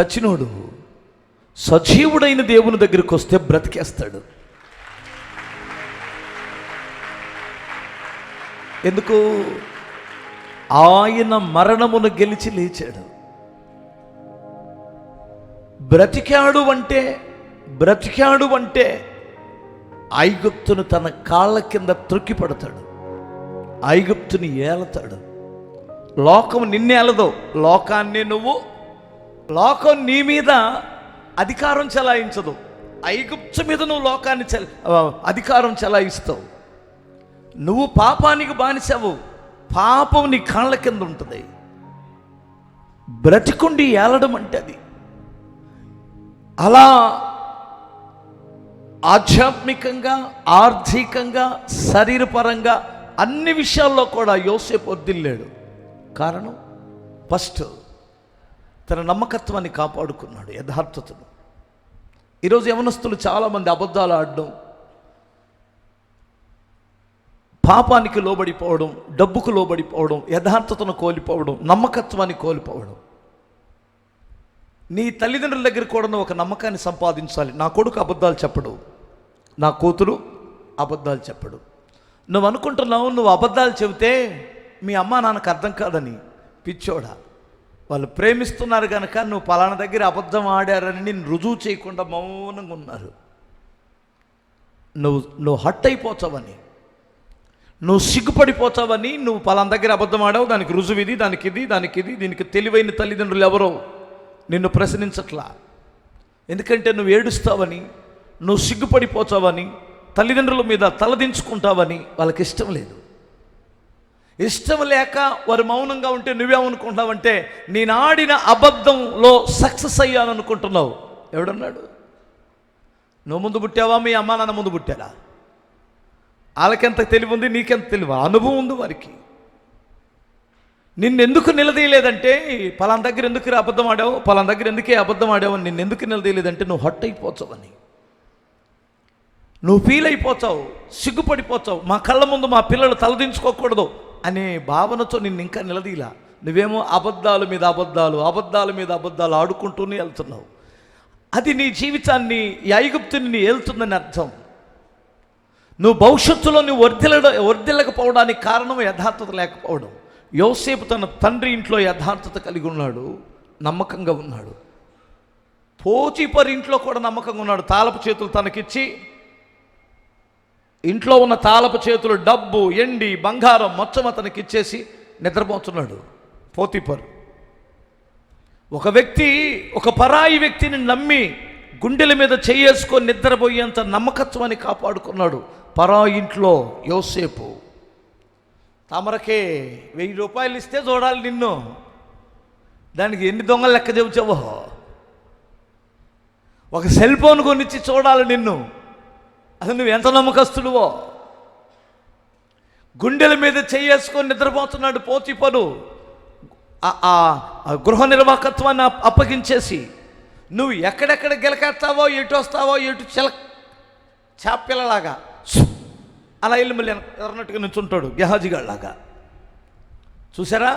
చచ్చినోడు సజీవుడైన దేవుని దగ్గరికి వస్తే బ్రతికేస్తాడు. ఎందుకు? ఆయన మరణమును గెలిచి లేచాడు. బ్రతికాడు అంటే బ్రతికాడు అంటే ఐగుప్తును తన కాళ్ళ కింద త్రొక్కి పడతాడు. ఐగుప్తుని ఏలతాడు. లోకం నిన్నేలదో. లోకాన్ని నువ్వు లోకం నీ మీద అధికారం చెలాయించదు. ఐగుప్తు మీద నువ్వు లోకాన్ని చె అధికారం చెలాయిస్తావు. నువ్వు పాపానికి బానిసావు. పాపం నీ కాళ్ళ కింద ఉంటుంది. బ్రతికుండి ఏలడం అంటే అది. అలా ఆధ్యాత్మికంగా ఆర్థికంగా శరీరపరంగా అన్ని విషయాల్లో కూడా యోసేపు వర్దిల్లాడు కారణం ఫస్ట్ తన నమ్మకత్వాన్ని కాపాడుకున్నాడు యథార్థతను. ఈరోజు యవనస్తులు చాలామంది అబద్ధాలు ఆడడం పాపానికి లోబడిపోవడం డబ్బుకు లోబడిపోవడం యథార్థతను కోల్పోవడం నమ్మకత్వాన్ని కోల్పోవడం. నీ తల్లిదండ్రుల దగ్గర కూడా నువ్వు ఒక నమ్మకాన్ని సంపాదించాలి. నా కొడుకు అబద్ధాలు చెప్పడు. నా కూతురు అబద్ధాలు చెప్పడు. నువ్వు అనుకుంటున్నావు నువ్వు అబద్ధాలు చెబితే మీ అమ్మా నాన్నకు అర్థం కాదని. పిచ్చోడా? వాళ్ళు ప్రేమిస్తున్నారు కనుక నువ్వు పలానా దగ్గర అబద్ధం ఆడారని నేను రుజువు చేయకుండా మౌనంగా ఉన్నారు. నువ్వు నువ్వు హట్ అయిపోతావని నువ్వు సిగ్గుపడిపోతావని నువ్వు పలానా దగ్గర అబద్ధం ఆడావు దానికి రుజువు ఇది దానికి ఇది దానికి ఇది దీనికి తెలివైన తల్లిదండ్రులు ఎవరో నిన్ను ప్రశ్నించట్లా. ఎందుకంటే నువ్వు ఏడుస్తావని నువ్వు సిగ్గుపడిపోతావని తల్లిదండ్రుల మీద తలదించుకుంటావని వాళ్ళకి ఇష్టం లేదు. ఇష్టం లేక వారు మౌనంగా ఉంటే నువ్వేమనుకుంటున్నావంటే నేను ఆడిన అబద్ధంలో సక్సెస్ అయ్యాను అనుకుంటున్నావు ఎవడన్నాడు? నువ్వు ముందు పుట్టావా? మీ అమ్మా నాన్న ముందు పుట్టారా? వాళ్ళకెంత తెలివి ఉంది నీకెంత తెలివి? అనుభవం ఉంది వారికి. నిన్నెందుకు నిలదీయలేదంటే పలాన దగ్గర ఎందుకు అబద్ధం ఆడావు? పలాన దగ్గర ఎందుకే అబద్ధం ఆడావు? అని నిన్నెందుకు నిలదీయలేదంటే నువ్వు హట్ అయిపోతావని నువ్వు ఫీల్ అయిపోతావు సిగ్గుపడిపోతావు. మా కళ్ళ ముందు మా పిల్లలు తలదించుకోకూడదు. అనే భావనతో నిన్ను ఇంకా నిలదీలా. నువ్వేమో అబద్ధాల మీద అబద్ధాలు అబద్ధాల మీద అబద్ధాలు ఆడుకుంటూనే వెళ్తున్నావు. అది నీ జీవితాన్ని ఈ ఐగుప్తుని నీ వెళ్తుందని అర్థం. నువ్వు భవిష్యత్తులో నువ్వు వర్ధిల్ల వర్ధిల్లకపోవడానికి కారణం యథార్థత లేకపోవడం. యోసేపు తన తండ్రి ఇంట్లో యథార్థత కలిగి ఉన్నాడు నమ్మకంగా ఉన్నాడు. పోచిపరి ఇంట్లో కూడా నమ్మకంగా ఉన్నాడు. తాలపు చేతులు తనకిచ్చి ఇంట్లో ఉన్న తాళపు చేతులు డబ్బు ఎండి బంగారం మొత్తం అతనికి ఇచ్చేసి నిద్రపోతున్నాడు. పోతిపరు. ఒక వ్యక్తి ఒక పరాయి వ్యక్తిని నమ్మి గుండెల మీద చేసుకొని నిద్రపోయేంత నమ్మకత్వాన్ని కాపాడుకున్నాడు పరాయి ఇంట్లో యోసేపు. తమరకే వెయ్యి రూపాయలు ఇస్తే చూడాలి నిన్ను. దానికి ఎన్ని దొంగలు లెక్క చెబుతావో. ఒక సెల్ ఫోన్ కొనిచ్చి చూడాలి నిన్ను. అసలు నువ్వు ఎంత నమ్మకస్తుడువో గుండెల మీద చేసుకొని నిద్రపోతున్నాడు పోతిపను ఆ- ఆ ఆ గృహ నిర్వాహకత్వాన్ని అప్పగించేసి నువ్వు ఎక్కడెక్కడ గెలకెత్తావో ఎటు వస్తావో ఎటు చెల చాపిల్లలాగా అలా ఇల్లు మళ్ళీ ఎర్రనట్టుగా నుంచుంటాడు గెహాజిగాళ్ళలాగా. చూసారా?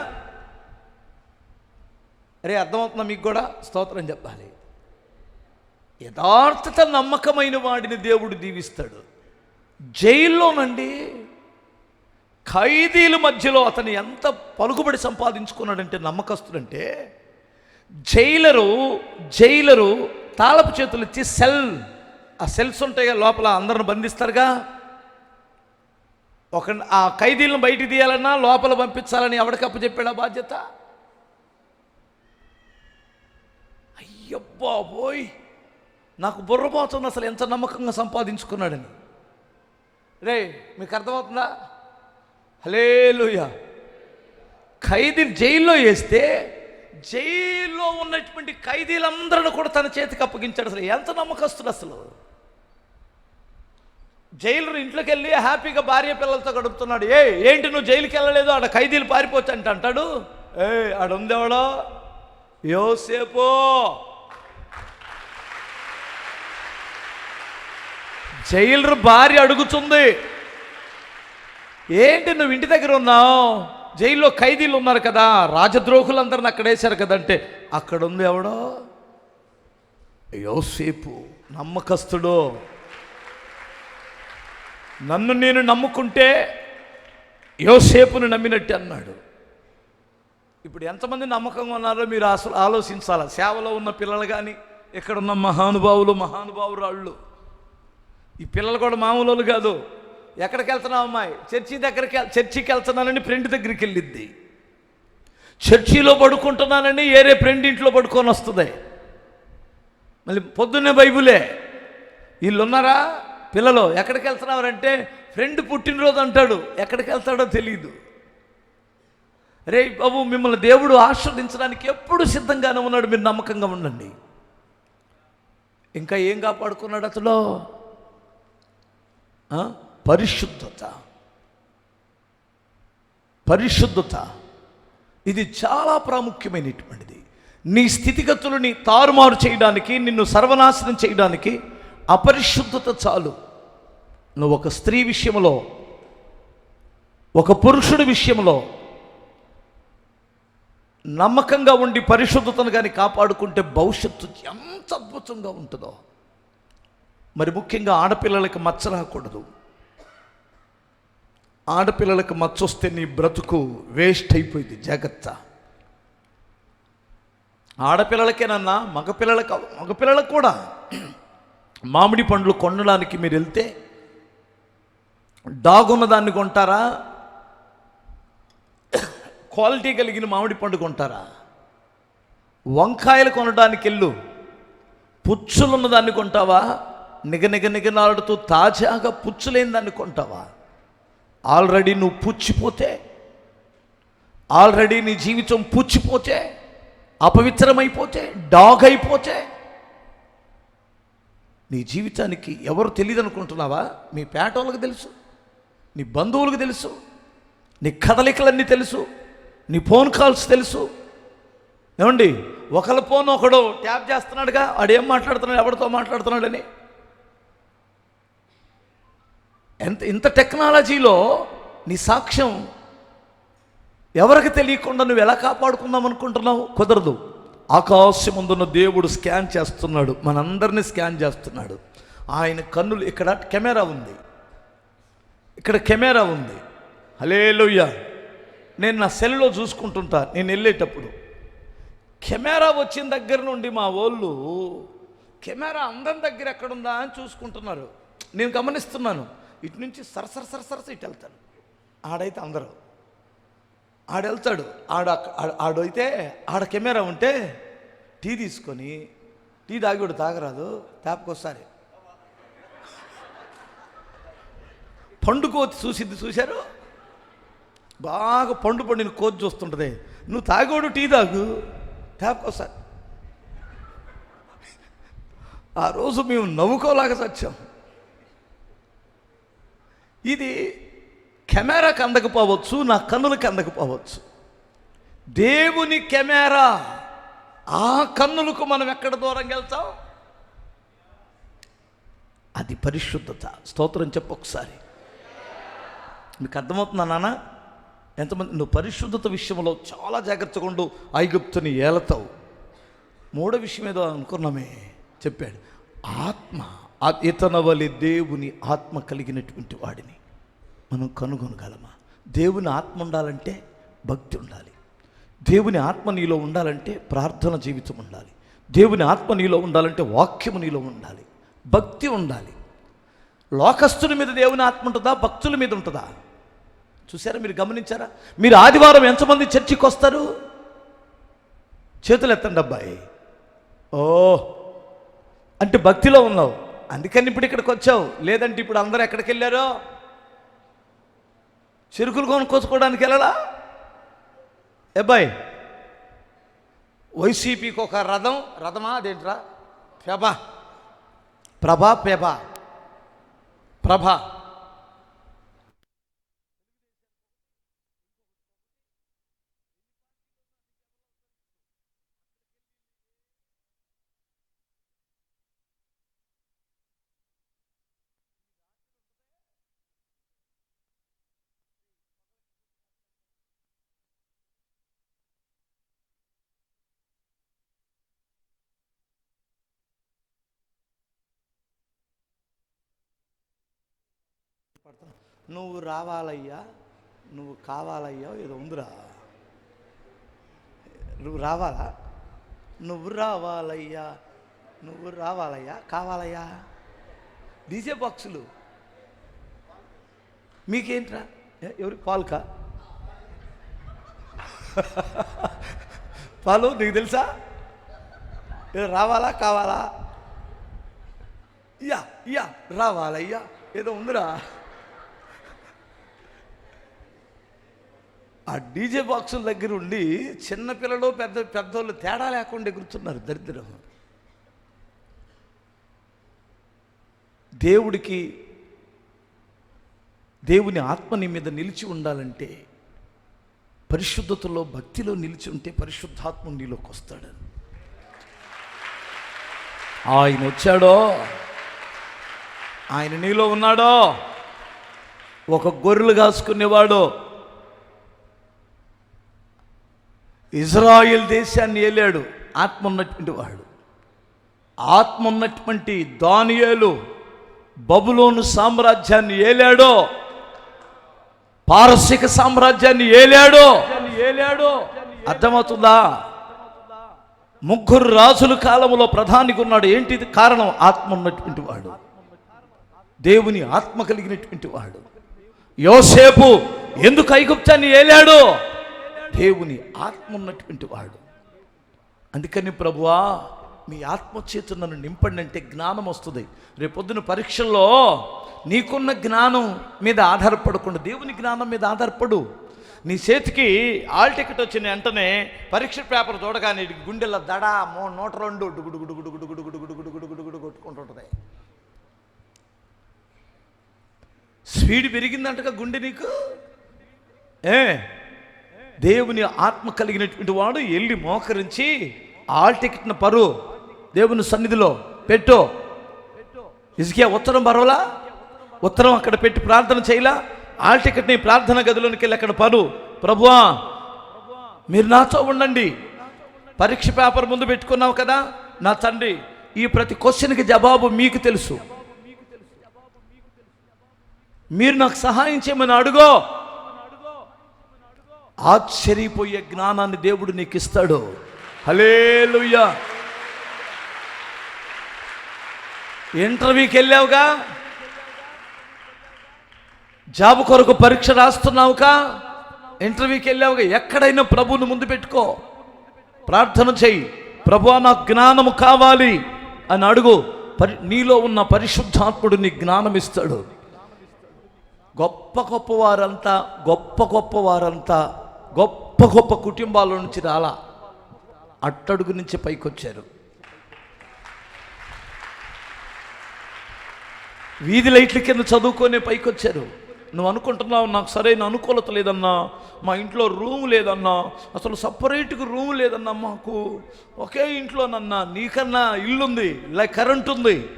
అరే అర్థమవుతుందా మీకు కూడా? స్తోత్రం చెప్పాలి. యథార్థత నమ్మకమైన వాడిని దేవుడు దీవిస్తాడు. జైల్లోనండి ఖైదీల మధ్యలో అతను ఎంత పలుకుబడి సంపాదించుకున్నాడంటే నమ్మకస్తుడంటే జైలరు జైలరు తాళపు చేతులు ఇచ్చి సెల్ ఆ సెల్స్ ఉంటాయి లోపల అందరిని బంధిస్తారుగా. ఒక ఆ ఖైదీలను బయటికి తీయాలన్నా లోపల పంపించాలని ఎవడికప్పు చెప్పాడా బాధ్యత? అయ్యబ్బా పోయ్ నాకు బుర్రపోతున్న అసలు ఎంత నమ్మకంగా సంపాదించుకున్నాడని. రే మీకు అర్థమవుతుందా? హలేలుయ ఖైదీని జైల్లో వేస్తే జైల్లో ఉన్నటువంటి ఖైదీలందరిని కూడా తన చేతికి అప్పగించాడు అసలు. ఎంత నమ్మకస్తుడు అసలు. జైలు ఇంట్లోకి వెళ్ళి హ్యాపీగా భార్య పిల్లలతో గడుపుతున్నాడు. ఏ ఏంటి నువ్వు జైలుకి వెళ్ళలేదు? ఆడ ఖైదీలు పారిపోవచ్చు అంటాడు. ఏ ఆడుందేవాడో యోసేపో. జైలర్ భార్య అడుగుతుంది. ఏంటి నువ్వు ఇంటి దగ్గర ఉన్నావు? జైల్లో ఖైదీలు ఉన్నారు కదా రాజద్రోహులందరిని అక్కడ వేశారు కదంటే అక్కడ ఉంది ఎవడో? యోసేపు నమ్మకస్తుడు. నన్ను నేను నమ్ముకుంటే యోసేపును నమ్మినట్టు అన్నాడు. ఇప్పుడు ఎంతమంది నమ్మకంగా ఉన్నారో మీరు అసలు ఆలోచించాలి? సేవలో ఉన్న పిల్లలు కానీ ఇక్కడ ఉన్న మహానుభావులు మహానుభావురాళ్ళు. ఈ పిల్లలు కూడా మామూలు వాళ్ళు కాదు. ఎక్కడికి వెళ్తున్నావు అమ్మాయి? చర్చి దగ్గరికి చర్చికి వెళ్తున్నానని ఫ్రెండ్ దగ్గరికి వెళ్ళిద్ది. చర్చిలో పడుకుంటున్నానని ఏరే ఫ్రెండ్ ఇంట్లో పడుకొని వస్తుంది. మళ్ళీ పొద్దున్నే బైబులే. వీళ్ళు ఉన్నారా పిల్లలు ఎక్కడికి వెళ్తున్నారంటే ఫ్రెండ్ పుట్టినరోజు అంటాడు. ఎక్కడికి వెళ్తాడో తెలియదు రే బాబు మిమ్మల్ని దేవుడు ఆస్వాదించడానికి ఎప్పుడు సిద్ధంగానే ఉన్నాడు. మీరు నమ్మకంగా ఉండండి. ఇంకా ఏం కాపాడుకున్నాడు అతలో పరిశుద్ధత. పరిశుద్ధత. ఇది చాలా ప్రాముఖ్యమైనటువంటిది. నీ స్థితిగతులని తారుమారు చేయడానికి నిన్ను సర్వనాశనం చేయడానికి అపరిశుద్ధత చాలు. నువ్వు ఒక స్త్రీ విషయంలో ఒక పురుషుడి విషయంలో నమ్మకంగా ఉండి పరిశుద్ధతను కానీ కాపాడుకుంటే భవిష్యత్తు ఎంత అద్భుతంగా ఉంటుందో. మరి ముఖ్యంగా ఆడపిల్లలకి మచ్చ రాకూడదు. ఆడపిల్లలకు మచ్చ వస్తే నీ బ్రతుకు వేస్ట్ అయిపోయింది జాగ్రత్త. ఆడపిల్లలకేనన్నా మగపిల్లలకు మగపిల్లలకు కూడా. మామిడి పండ్లు కొనడానికి మీరు వెళ్తే డాగున్న దాన్ని కొంటారా? క్వాలిటీ కలిగిన మామిడి పండు కొంటారా? వంకాయలు కొనడానికి వెళ్ళు. పుచ్చులున్న దాన్ని కొంటావా? నిగ నిగ నిగనాడుతూ తాజాగా పుచ్చులేని కొంటావా ఆల్రెడీ నువ్వు పుచ్చిపోతే ఆల్రెడీ నీ జీవితం పుచ్చిపోతే అపవిత్రమైపోతే డాగ్ అయిపోతే నీ జీవితానికి ఎవరు తెలియదు అనుకుంటున్నావా మీ పేటోళ్ళకి తెలుసు నీ బంధువులకు తెలుసు నీ కదలికలన్నీ తెలుసు నీ ఫోన్ కాల్స్ తెలుసు. ఏమండి? ఒకళ్ళ ఫోన్ ఒకడు ట్యాప్ చేస్తున్నాడుగా వాడు ఏం మాట్లాడుతున్నాడు ఎవరితో మాట్లాడుతున్నాడని? ఎంత ఇంత టెక్నాలజీలో నీ సాక్ష్యం ఎవరికి తెలియకుండా నువ్వు ఎలా కాపాడుకుందాం అనుకుంటున్నావు? కుదరదు. ఆకాశముందున్న దేవుడు స్కాన్ చేస్తున్నాడు. మనందరినీ స్కాన్ చేస్తున్నాడు. ఆయన కన్నులు ఇక్కడ కెమెరా ఉంది. ఇక్కడ కెమెరా ఉంది. హలేలుయ్య నేను నా సెల్లో చూసుకుంటుంటా. నేను వెళ్ళేటప్పుడు. కెమెరా వచ్చిన దగ్గర నుండి మా వాళ్ళు కెమెరా అందరి దగ్గర ఎక్కడుందా? అని చూసుకుంటున్నారు. నేను గమనిస్తున్నాను. ఇటు నుంచి సరసర సరసరస ఇటు వెళ్తాను ఆడైతే అందరూ. ఆడెళ్తాడు ఆడ ఆడైతే ఆడ కెమెరా ఉంటే టీ తీసుకొని టీ తాగిడు తాగరాదు. తేపకొసారి పండు కోతి చూసిద్ది చూశారు? బాగా పండు పండిన కోతి చూస్తుంటుంది. నువ్వు తాగోడు టీ తాగు. తేపకొసారి ఆ రోజు మేము నవ్వుకోలాగా చచ్చాం. ఇది కెమెరాకి అందకపోవచ్చు నా కన్నులకి అందకపోవచ్చు దేవుని కెమెరా ఆ కన్నులకు మనం ఎక్కడ దూరం వెళ్తాం అది పరిశుద్ధత. స్తోత్రం చెప్పు ఒకసారి. మీకు అర్థమవుతుందా నాన్న? ఎంతమంది నువ్వు పరిశుద్ధత విషయంలో చాలా జాగ్రత్తగా ఉండు ఐగుప్తుని ఏలతావు. మూడో విషయం ఏదో అనుకున్నామే చెప్పాడు. ఆత్మ ఇతన ఇతనవలి దేవుని ఆత్మ కలిగినటువంటి వాడిని మనం కనుగొనగలమా? దేవుని ఆత్మ ఉండాలంటే భక్తి ఉండాలి. దేవుని ఆత్మ నీలో ఉండాలంటే ప్రార్థన జీవితం ఉండాలి. దేవుని ఆత్మ నీలో ఉండాలంటే వాక్యము నీలో ఉండాలి. భక్తి ఉండాలి. లోకస్తుల మీద దేవుని ఆత్మ ఉంటుందా? భక్తుల మీద ఉంటుందా? చూసారా మీరు గమనించారా? మీరు ఆదివారం ఎంతమంది చర్చికి వస్తారు చేతులు ఎత్తండి అబ్బాయి. ఓ అంటే భక్తిలో ఉన్నావు. అందుకని ఇప్పుడు ఇక్కడికి వచ్చావు. లేదంటే ఇప్పుడు అందరూ ఎక్కడికి వెళ్ళారో? చెరుకులు కొనుక్కోసుకోవడానికి వెళ్ళడా అబ్బాయి వైసీపీకి ఒక రథం రథమా అదేంట్రా? ప్రభ ప్రభా ప్రభ ప్రభ. నువ్వు రావాలయ్యా నువ్వు కావాలయ్యా ఏదో ఉందిరా. నువ్వు రావాలా? నువ్వు రావాలయ్యా నువ్వు రావాలయ్యా కావాలయ్యా. డీజే బాక్సులు. మీకేంట్రా? ఏ, ఎవరి? పాల్కా? పాలు నీకు తెలుసా? ఏదో రావాలా కావాలా? యా యా రావాలయ్యా ఏదో ఉందిరా ఆ డీజే బాక్సుల దగ్గర ఉండి చిన్నపిల్లలు పెద్ద పెద్దోళ్ళు తేడా లేకుండా ఎగురుతున్నారు దరిద్రం. దేవుడికి దేవుని ఆత్మ నీ మీద నిలిచి ఉండాలంటే పరిశుద్ధతలో భక్తిలో నిలిచి ఉంటే పరిశుద్ధాత్మ నీలోకి వస్తాడు. ఆయన వచ్చాడో? ఆయన నీలో ఉన్నాడో? ఒక గొర్రెలు కాసుకునేవాడో? ఇజ్రాయిల్ దేశాన్ని ఏలాడు? ఆత్మ ఉన్నటువంటి వాడు. ఆత్మ ఉన్నటువంటి దానియేలు బబులోను సామ్రాజ్యాన్ని ఏలాడో? పారసిక సామ్రాజ్యాన్ని ఏలాడో? ఏలాడో అర్థమవుతుందా? ముగ్గురు రాజుల కాలంలో ప్రధానికి ఉన్నాడు. ఏంటిది కారణం? ఆత్మ ఉన్నటువంటి వాడు. దేవుని ఆత్మ కలిగినటువంటి వాడు. యోసేపు ఎందుకు ఐగుప్తాన్ని ఏలాడు? దేవుని ఆత్మ ఉన్నటువంటి వాడు అందుకని ప్రభువా మీ ఆత్మచేత నన్ను నింపండి అంటే జ్ఞానం వస్తుంది రేపొద్దున పరీక్షల్లో నీకున్న జ్ఞానం మీద ఆధారపడకుండా దేవుని జ్ఞానం మీద ఆధారపడు నీ చేతికి ఆల్ టికెట్ వచ్చిన వెంటనే పరీక్ష పేపర్ చూడగానే గుండెల దడ మో నూట రెండు గుడు కొట్టుకుంటుంటుంది స్పీడ్ పెరిగిందంటగా గుండె నీకు ఏ దేవుని ఆత్మ కలిగినటువంటి వాడు వెళ్ళి మోకరించి ఆల్ టికెట్ను పరు. దేవుని సన్నిధిలో పెట్టు. ఇసుకే ఉత్తరం పరవలా? ఉత్తరం అక్కడ పెట్టి ప్రార్థన చేయలా? ఆల్ టికెట్ని ప్రార్థన గదిలోనికి వెళ్ళి అక్కడ పరు. ప్రభువా మీరు నాతో ఉండండి. పరీక్ష పేపర్ ముందు పెట్టుకున్నావు కదా నా తండ్రి ఈ ప్రతి క్వశ్చన్కి జవాబు మీకు తెలుసు. మీరు నాకు సహాయం చేయమని అడుగో. ఆశ్చర్యపోయే జ్ఞానాన్ని దేవుడు నీకు ఇస్తాడు హలేలుయ్యా ఇంటర్వ్యూకి వెళ్ళావుగా? జాబ్ కొరకు పరీక్ష రాస్తున్నావుగా? ఇంటర్వ్యూకి వెళ్ళావుగా? ఎక్కడైనా ప్రభువుని ముందు పెట్టుకో. ప్రార్థన చెయ్యి ప్రభువా నాకు జ్ఞానము కావాలి అని అడుగు. పరి నీలో ఉన్న పరిశుద్ధాత్ముడు నీ జ్ఞానం ఇస్తాడు. గొప్ప గొప్ప వారంతా గొప్ప గొప్ప వారంతా గొప్ప గొప్ప కుటుంబాల నుంచి రాలా. అట్టడుగు నుంచి పైకొచ్చారు. వీధి లైట్ల కింద చదువుకొని పైకొచ్చారు. నువ్వు అనుకుంటున్నావు నాకు సరైన అనుకూలత లేదన్నా మా ఇంట్లో రూమ్ లేదన్నా అసలు సపరేట్గా రూమ్ లేదన్నా మాకు ఒకే ఇంట్లోనన్నా నీకన్నా ఇల్లుంది ఇలా కరెంట్ ఉంది.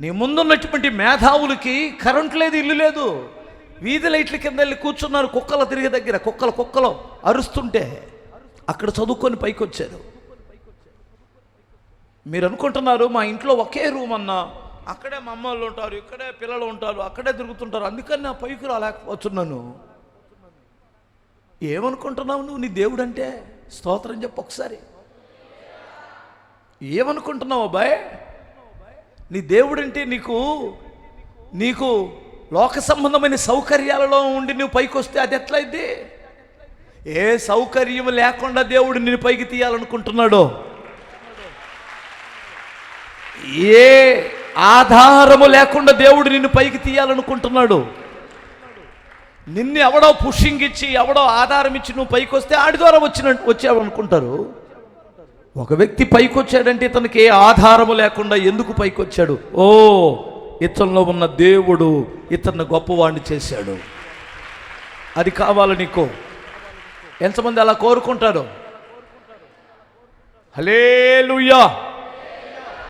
నీ ముందున్నటువంటి మేధావులకి కరెంట్ లేదు ఇల్లు లేదు. వీధి లైట్ల కింద వెళ్ళి కూర్చున్నారు. కుక్కల తిరిగి దగ్గర కుక్కల కుక్కలు అరుస్తుంటే అక్కడ చదువుకొని పైకి వచ్చారు మీరు అనుకుంటున్నారు మా ఇంట్లో ఒకే రూమ్ అన్నా అక్కడే మా అమ్మ వాళ్ళు ఉంటారు ఇక్కడే పిల్లలు ఉంటారు అక్కడే తిరుగుతుంటారు అందుకని నా పైకి రాలేకపోతున్నాను. ఏమనుకుంటున్నావు నువ్వు నీ దేవుడు అంటే స్తోత్రం చెప్పు ఒకసారి. ఏమనుకుంటున్నావు అబ్బాయి? నీ దేవుడంటే నీకు నీకు లోక సంబంధమైన సౌకర్యాలలో ఉండి నువ్వు పైకి వస్తే అది ఎట్లయిద్ది? ఏ సౌకర్యం లేకుండా దేవుడు నిన్ను పైకి తీయాలనుకుంటున్నాడో? ఏ ఆధారము లేకుండా దేవుడు నిన్ను పైకి తీయాలనుకుంటున్నాడు? నిన్ను ఎవడో పుషింగ్ ఇచ్చి ఎవడో ఆధారం ఇచ్చి నువ్వు పైకి వస్తే ఆడి ద్వారా వచ్చిన వచ్చావు అనుకుంటారు ఒక వ్యక్తి పైకి వచ్చాడంటే తనకి ఏ ఆధారము లేకుండా ఎందుకు పైకి వచ్చాడు ఓ ఇతనిలో ఉన్న దేవుడు ఇతన్ని గొప్పవాడిని చేశాడు. అది కావాలి నీకు? ఎంతమంది అలా కోరుకుంటారు? హలేలుయ్యా